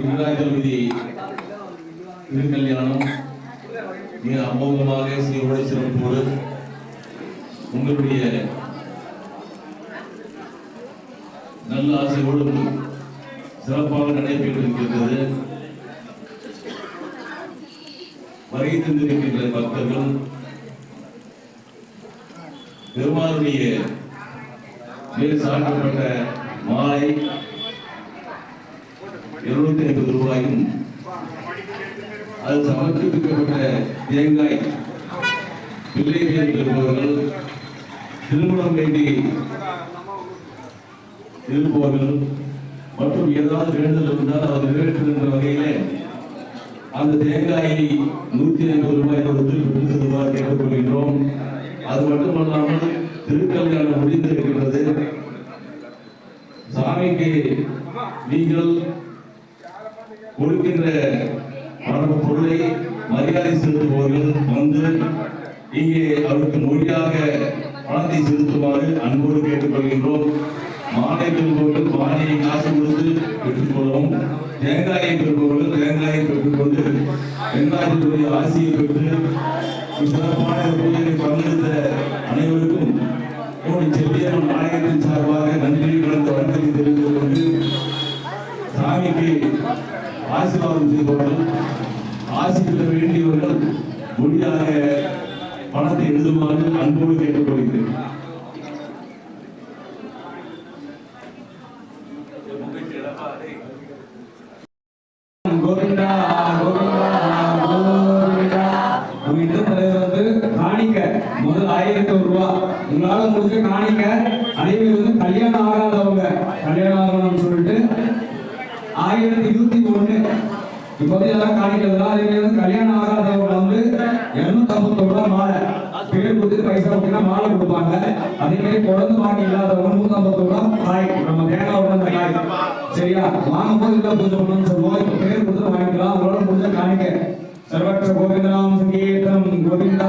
விநாயகபதி திருக்கல்யாணம் மிக அமோகமாக சீரோடு சிறப்போடு உங்களுடைய நல்ல ஆசையோடு சிறப்பாக நடைபெற்றிருக்கிறது வருகை தந்திருக்கின்ற பக்தர்கள் பெருமாளுடைய மேல் சாட்டப்பட்ட மாலை இருநூத்தி ஐம்பது ரூபாயும் அது சமர்ப்பிக்கப்பட்ட தேங்காய் பிள்ளைகள் பெறுபவர்கள் திருமணம் வேண்டி இருப்பவர்கள் மற்றும் ஏதாவது வேண்டுதல் இருந்தால் அவர் நிறைவேற்றுகின்ற வகையிலே அந்த தேங்காயை நூத்தி ஐம்பது ரூபாய் கொடுத்து முப்பது ரூபாய் கேட்டுக்கொள்கின்றோம். அது மட்டுமல்லாமல் திருக்கல்யாணம் முடிந்திருக்கின்றது. சாமிக்கு நீங்கள் கொடுக்கின்ற பொருளை மரியாதை செலுத்துபவர்கள் வந்து இங்கே அவருக்கு மொழியாக பணத்தை செலுத்துமாறு அன்போடு கேட்டுக்கொள்கின்றோம். மாலை பெறுபவர்கள் மாலையை காசு கொடுத்து பெற்றுக்கொள்வோம் தேங்காயை பெறுபவர்கள் தேங்காயை பெற்றுக்கொண்டு வெங்காயத்துடைய ஆசியை பெற்று சிறப்பான பூஜையை பங்கெடுத்த அனைவருக்கும் என்னுடைய செல்லியம்மன் ஆலயத்தின் சார்பாக நன்றி கலந்த வணக்கத்தை தெரிவித்துக் கொண்டு சாமிக்கு ஆசீர்வாதம் செய்பவர்கள் ஆசி பெற வேண்டியவர்கள் மொழியாக பணத்தை எழுதுமாறு அன்போடு கேட்டுக்கொள்கிறேன் Thank you. ஆயிரத்தி ஒரு ரூபா. உங்களால முடிஞ்ச காணிக்க அனைவரும் வந்து கல்யாணம் ஆகாதவங்க. கல்யாணம் ஆகணும்னு சொல்லிட்டு ஆயிரத்தி இருபத்தி ஒண்ணு. இப்போ வந்து எல்லாம் காணிக்கிறதுலாம் அதே மாதிரி வந்து கல்யாணம் ஆகாதவங்க வந்து இருநூத்தி ஐம்பத்தோரு ரூபா மாலை. பேர் கொடுத்து பைசா கொடுத்தீங்கன்னா மாலை கொடுப்பாங்க. அதே மாதிரி குழந்தை வாங்கி இல்லாதவங்க நூத்தி ஐம்பத்தோரு ரூபா காய். நம்ம தேங்காய் உடனே காய். சரியா? வாங்கும்போது இல்லை பூஜை பண்ணணும்னு சொல்லுவோம். இப்போ பேர் கொடுத்து வாங்கிக்கலாம். உங்களோட முடிஞ்ச காணிக்க. சர்வற்ற கோவிந்தநாம சங்கீதம் கோவிந்தா.